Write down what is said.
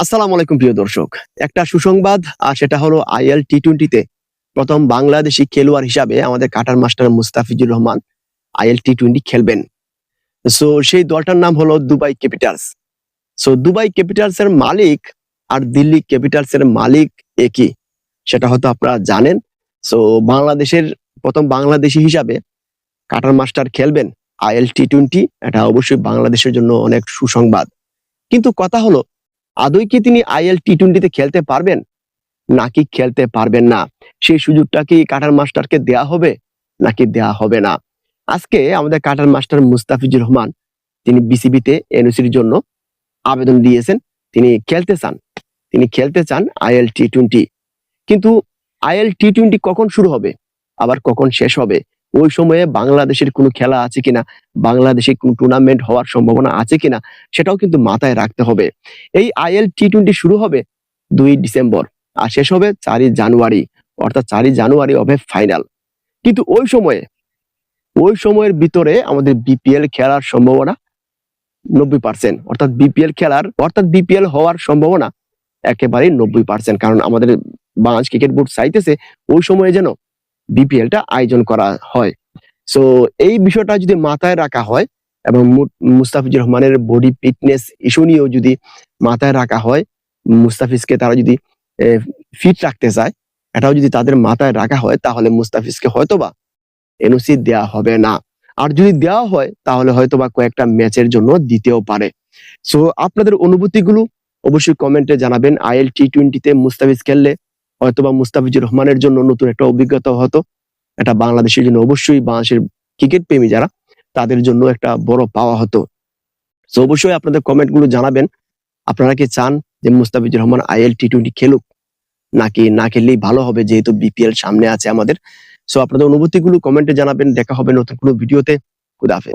আসসালামু আলাইকুম প্রিয় দর্শক। একটা সুসংবাদ, আর সেটা হলো আইএল টি টোয়েন্টিতে প্রথম বাংলাদেশি খেলোয়াড় হিসাবে আমাদের cutter master Mustafizur Rahman IL T twenty খেলবেন। সো সেই দলটার নাম হলো Dubai Capitals. So Dubai Capitals এর মালিক আর দিল্লি ক্যাপিটালস এর মালিক একই সেটা হয়তো আপনারা জানেন। সো বাংলাদেশের প্রথম বাংলাদেশি হিসাবে কাটার মাস্টার খেলবেন আইএল টি টোয়েন্টি এটা অবশ্যই বাংলাদেশের জন্য অনেক সুসংবাদ। কিন্তু কথা হলো আদৌ কি তিনি আইএল টি টোয়েন্টিতে খেলতে পারবেন? নাকি খেলতে পারবেন না? সেই সুযোগটা কি কাটার মাস্টারকে দেয়া হবে? নাকি দেয়া হবে না? আজকে আমাদের কাটার মাস্টার মুস্তাফিজুর রহমান, তিনি বিসিবিতে এনওসির জন্য আবেদন দিয়েছেন। তিনি খেলতে চান। তিনি খেলতে চান আইএল টি টোয়েন্টি কিন্তু আইএল টি টোয়েন্টি কখন শুরু হবে? আবার কখন শেষ হবে? ওই সময়ে বাংলাদেশের কোনো খেলা আছে কিনা, বাংলাদেশে কোনো টুর্নামেন্ট হওয়ার সম্ভাবনা আছে কিনা, সেটাও কিন্তু মাথায় রাখতে হবে। এই আইএল টি টোয়েন্টি শুরু হবে দুই ডিসেম্বর আর শেষ হবে চারই জানুয়ারি, অর্থাৎ চারই জানুয়ারি হবে ফাইনাল কিন্তু ওই সময়ে, ওই সময়ের ভিতরে আমাদের বিপিএল খেলার সম্ভাবনা নব্বই পার্সেন্ট অর্থাৎ বিপিএল খেলার, অর্থাৎ বিপিএল হওয়ার সম্ভাবনা একেবারেই নব্বই পার্সেন্ট কারণ আমাদের বাংলাদেশ ক্রিকেট বোর্ড চাইতেছে ওই সময়ে যেন বিপিএলটা আয়োজন করা হয়। সো এই বিষয়টা যদি মাথায় রাখা হয় এবং মুস্তাফিজুর রহমানের বডি ফিটনেস ইস্যু নিয়েও যদি মাথায় রাখা হয়, মুস্তাফিজকে তারা যদি ফিট রাখতে চায়, এটাও যদি তাদের মাথায় রাখা হয়, তাহলে মুস্তাফিজকে হয়তোবা এনওসি দেওয়া হবে না। আর যদি দেওয়া হয়, তাহলে হয়তোবা কয়েকটা ম্যাচের জন্য দিতেও পারে। সো আপনাদের অনুভূতিগুলো অবশ্যই কমেন্টে জানাবেন। আইএল টি টোয়েন্টিতে মুস্তাফিজ খেললে হয়তোবা মুস্তাফিজুর রহমানের জন্য নতুন একটা অভিজ্ঞতা হতো। এটা বাংলাদেশের জন্য অবশ্যই বাংলাদেশের ক্রিকেট প্রেমী যারা, তাদের জন্য একটা বড় পাওয়া হতো। তো অবশ্যই আপনাদের কমেন্টগুলো জানাবেন। আপনারা কি চান যে Mustafizur Rahman IL T twenty খেলুক? নাকি না খেললেই ভালো হবে, যেহেতু বিপিএল সামনে আছে আমাদের। সো আপনাদের অনুভূতিগুলো কমেন্টে জানাবেন। দেখা হবে নতুন কোনো ভিডিওতে খুদা হাফেজ।